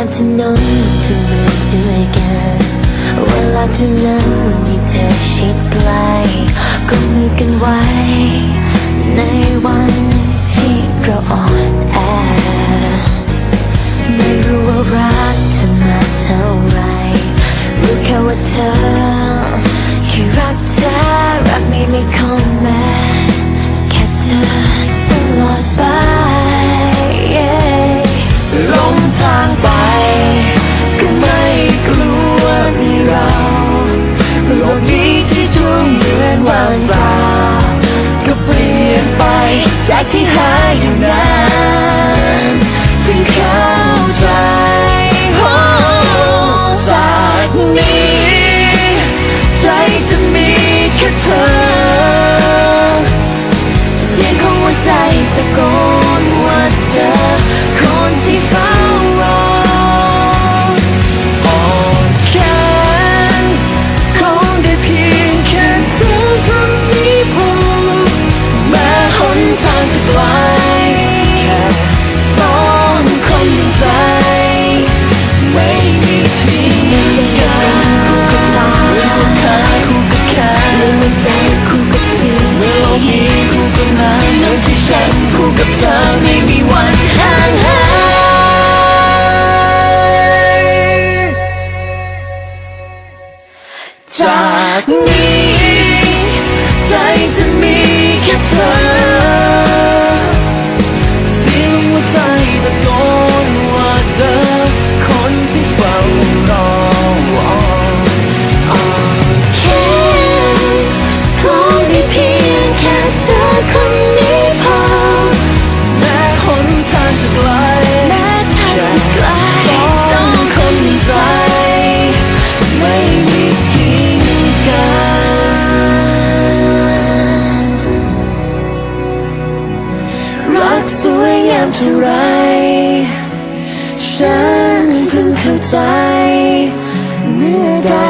ามถนนทุกเมืองด้วยกันเวลาเท่นั้นมีเธอชิดใกล้ก็มือกันไว้ ในวันที่เราอ่อนแอไม่รู้ว่ารักเธอมาเท่าไรรู้แค่ว่าเธอ ว่างเปล่าก็เปลี่ยนไปจากที่หายอยู่นาน จามเท่าไร ฉันเพิ่งเข้าใจ เมื่อได้